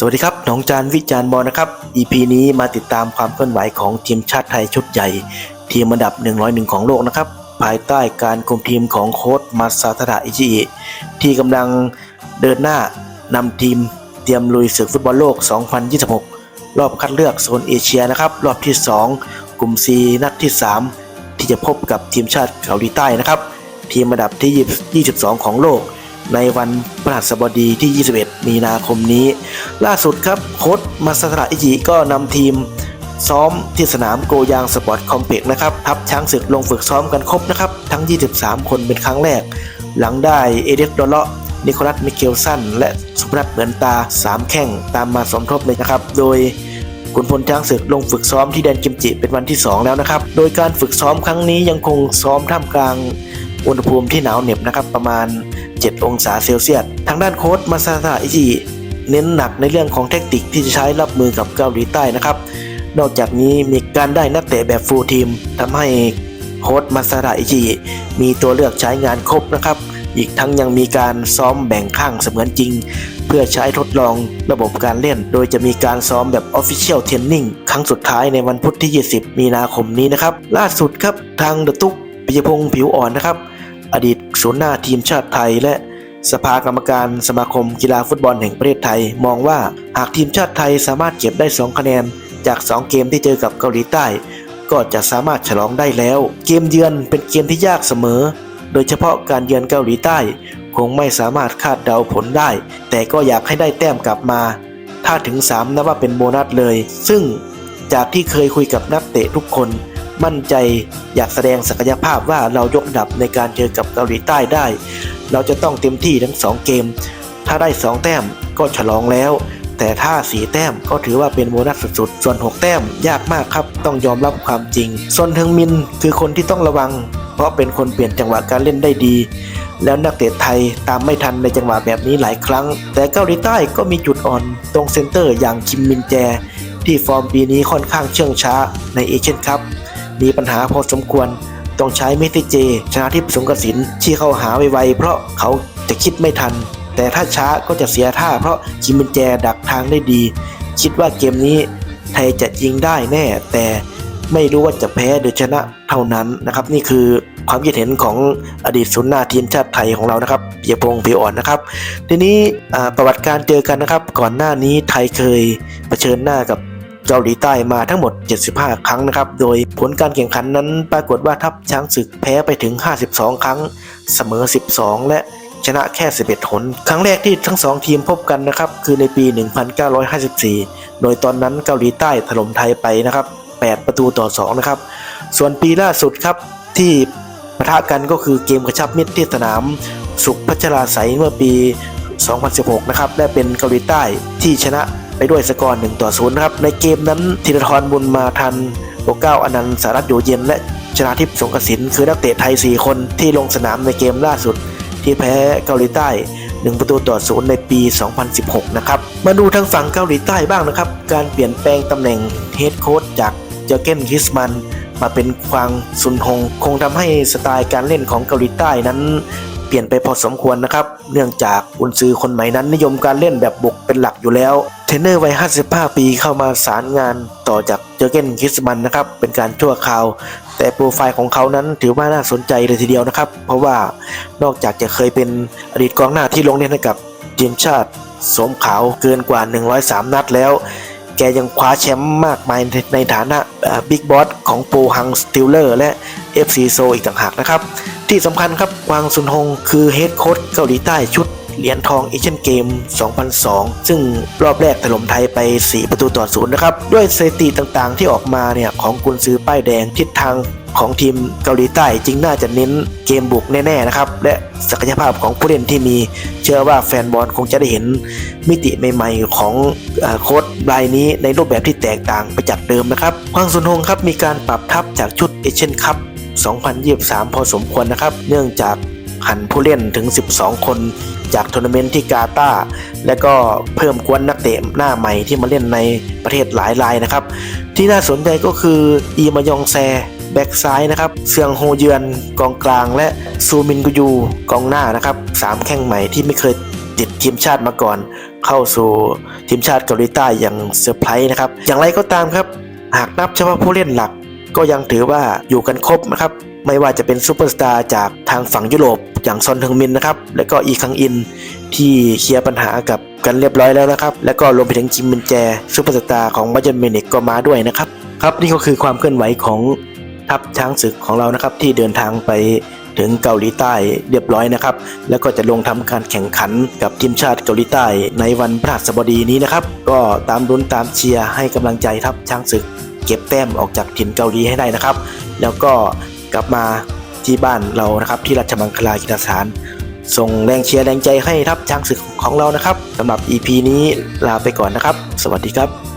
สวัสดีครับหนองจานวิจารณ์บอลนะครับ EP นี้มาติดตามความเคลื่อนไหวของทีมชาติไทยชุดใหญ่ ทีมอันดับ 101 ของโลกนะครับ ภายใต้การคุมทีมของโค้ชมาซาทาดะอิจิอิที่กำลังเดินหน้านำทีมเตรียมลุยศึกฟุตบอลโลก 2026 รอบคัดเลือกโซนเอเชียนะครับ รอบที่ 2 กลุ่ม C นัดที่ 3 ที่จะพบกับทีมชาติเกาหลีใต้นะครับ ทีมอันดับที่ 22 ของโลก ในวันพฤหัสบดีที่ 21 มีนาคมนี้ ล่าสุดครับโค้ชมาซาตะอิจิก็นำทีมซ้อมที่สนามโกยางสปอร์ตคอมเพล็กซ์นะครับ ทัพช้างศึกลงฝึกซ้อมกันครบนะครับ ทั้ง 23 คนเป็นครั้งแรก หลังได้เอเดสดอลเลาะนิโคลัสมิเคลสันและสุพนัทเหมือนตา 3 แข้งตามมาสมทบเลยนะครับ โดยขุนพลช้างศึกลงฝึกซ้อมที่แดนกิมจิเป็นวันที่ 2 แล้วนะครับ โดยการฝึกซ้อมครั้งนี้ยังคงซ้อมท่ามกลาง อุณหภูมิที่หนาวเหน็บนะครับประมาณ 7 องศาเซลเซียส ทางด้านโค้ชมาซาตะอิจิเน้นหนักในเรื่องของเทคนิคที่จะใช้รับมือกับเกาหลีใต้นะครับ นอกจากนี้มีการได้นักเตะแบบฟูลทีมทำให้โค้ชมาซาตะอิจิมีตัวเลือกใช้งานครบนะครับ อีกทั้งยังมีการซ้อมแบ่งข้างเสมือนจริง เพื่อใช้ทดลองระบบการเล่น โดยจะมีการซ้อมแบบ Official Training ครั้งสุดท้ายในวันพุธที่ 20 มีนาคมนี้นะครับ ล่าสุดครับทางเดอะตุ๊ก ปิยพงศ์ผิวอ่อนนะครับ อดีตศูนย์หน้าทีมชาติไทย และสภากรรมการสมาคมกีฬาฟุตบอลแห่งประเทศไทย มองว่าหากทีมชาติไทยสามารถเก็บได้ 2 คะแนน จาก 2 เกมที่เจอกับเกาหลีใต้ ก็จะสามารถฉลองได้แล้ว เกมเยือนเป็นเกมที่ยากเสมอ โดยเฉพาะการเยือนเกาหลีใต้ คงไม่สามารถคาดเดาผลได้ แต่ก็อยากให้ได้แต้มกลับมา ถ้าถึง 3นับว่าเป็นโบนัสเลย ซึ่งจากที่เคยคุยกับนักเตะทุกคน มั่นใจอยากแสดงศักยภาพว่าเรายกดับในการเจอกับเกาหลีใต้ได้ เราจะต้องเต็มที่ทั้ง 2 เกม ถ้าได้ 2 แต้มก็ฉลองแล้ว แต่ถ้า 4 แต้มก็ถือว่าเป็นโบนัสสุดๆ ส่วน 6 แต้มยากมากครับ ต้องยอมรับความจริง ส่วนเทิงมินคือคนที่ต้องระวัง เพราะเป็นคนเปลี่ยนจังหวะการเล่นได้ดี แล้วนักเตะไทยตามไม่ทันในจังหวะแบบนี้หลายครั้ง แต่เกาหลีใต้ก็มีจุดอ่อน ตรงเซนเตอร์อย่างคิมมินแจที่ฟอร์มปีนี้ค่อนข้างเชื่องช้าในเอเชียนคัพ มีปัญหาพอสมควร ต้องใช้เมติเจ ชนะทิพย์สงกสินที่เข้าหาไวๆเพราะเขาจะคิดไม่ทัน แต่ถ้าช้าก็จะเสียท่าเพราะคิมมินแจดักทางได้ดี คิดว่าเกมนี้ไทยจะยิงได้แน่ แต่ไม่รู้ว่าจะแพ้หรือชนะเท่านั้นนะครับ นี่คือความคิดเห็นของอดีตศูนย์หน้าทีมชาติไทยของเรานะครับเปียพงศ์ผิวอ่อนนะครับ ทีนี้ประวัติการเจอกันนะครับ ก่อนหน้านี้ไทยเคยเผชิญหน้ากับ เกาหลีใต้มาทั้งหมด 75 ครั้งนะครับ โดยผลการแข่งขันนั้นปรากฏว่าทัพช้างศึกแพ้ไปถึง 52 ครั้ง เสมอ 12 และชนะแค่ 11 หน ครั้งแรกที่ทั้งสองทีมพบกันนะครับ คือในปี 1954 โดยตอนนั้นเกาหลีใต้ถล่มไทยไปนะครับ 8 ประตูต่อ 2 นะครับ ส่วนปีล่าสุดครับที่ปะทะกันก็คือเกมกระชับมิตรที่สนาม สุขพัชราไสยเมื่อปี 2016 นะครับ และเป็นเกาหลีใต้ที่ชนะ ไปด้วยสกอร์1ต่อ0นะครับ ในเกมนั้นธีรทรบุญมาทันโอเก้าอนันต์สารัตอยู่เย็น และชนาทิพย์สงกสินคือนักเตะไทย 4 คนที่ลงสนามในเกมล่าสุด ที่แพ้เกาหลีใต้ 1 ประตูต่อศูนย์ในปี 2016 นะครับ มาดูทางฝั่งเกาหลีใต้บ้างนะครับ การเปลี่ยนแปลงตำแหน่งเฮดโค้ชจากเจอเกนคิสมันมาเป็นควางซุนฮง คงทำให้สไตล์การเล่นของเกาหลีใต้นั้น เปลี่ยนไปพอสมควรนะครับ เนื่องจากอุนซือคนใหม่นั้นนิยมการเล่นแบบบุกเป็นหลักอยู่แล้ว เทนเนอร์วัย 55 ปีเข้ามาสารงานต่อจากเจอเกนคิสมันนะครับ เป็นการชั่วคราว แต่โปรไฟล์ของเขานั้นถือว่าน่าสนใจเลยทีเดียวนะครับ เพราะว่านอกจากจะเคยเป็นอดีตกองหน้าที่ลงเล่นให้กับทีมชาติสมขาวเกินกว่า 103 นัดแล้วแกยังคว้าแชมป์มากมายในฐานะบิ๊กบอสของโปฮังสติลเลอร์และ FC โซอีกต่างหากนะครับ ที่สำคัญครับวางซุนฮงคือเฮดโค้ชเกาหลีใต้ชุดเหรียญทองเอเชียนเกม 2002 ซึ่งรอบแรกถล่มไทยไป 4 ประตูต่อศูนย์นะครับ ด้วยสถิติต่างๆ ที่ออกมาเนี่ยของกุนซือป้ายแดงทิศทางของทีมเกาหลีใต้จริงน่าจะเน้นเกมบุกแน่ๆนะครับ และศักยภาพของผู้เล่นที่มี เชื่อว่าแฟนบอลคงจะได้เห็นมิติใหม่ๆของอโค้ชรายนี้ในรูปแบบที่แตกต่างไปจากเดิมนะครับฮวางซุนฮงครับมีการปรับทัพจากชุดเอเชียนคัพ 2023 พอสมควรนะครับ เนื่องจากหันผู้เล่นถึง 12 คนจากทัวร์นาเมนต์ที่กาตาร์และก็เพิ่มกวนนักเตะหน้าใหม่ที่มาเล่นในประเทศหลายรายนะครับ ที่น่าสนใจก็คืออีมายองแซแบ็กซ้ายนะครับเซียงโฮเยือนกองกลาง และซูมินกุยูกองหน้านะครับสามแข้งใหม่ที่ไม่เคยติดทีมชาติมาก่อน เข้าสู่ทีมชาติเกาหลีใต้อย่างเซอร์ไพรส์นะครับ อย่างไรก็ตามครับ หากนับเฉพาะผู้เล่นหลัก ก็ยังถือว่าอยู่กันครบนะครับ ไม่ว่าจะเป็นซูเปอร์สตาร์จากทางฝั่งยุโรปอย่างซอนเทิงมินนะครับ แล้วก็อีคังอินที่เคลียร์ปัญหากับกันเรียบร้อยแล้วนะครับ แล้วก็รวมไปถึงจิมมินแจซูเปอร์สตาร์ของบาเยิร์นมินิกก็มาด้วยนะครับ ครับนี่ก็คือความเคลื่อนไหวของทัพช้างศึกของเรานะครับที่เดินทางไปถึงเกาหลีใต้เรียบร้อยนะครับ แล้วก็จะลงทำการแข่งขันกับทีมชาติเกาหลีใต้ในวันพฤหัสบดีนี้นะครับ ก็ตามรุ้นตามเชียร์ให้กำลังใจทัพช้างศึก เก็บแต้มออกจากถิ่นเกาหลีให้ได้นะครับ แล้วก็กลับมาที่บ้านเรานะครับที่ราชมังคลากีฬาสถาน ส่งแรงเชียร์แรงใจให้ทัพช้างศึกของเรานะครับสำหรับ EP นี้ลาไปก่อนนะครับ สวัสดีครับ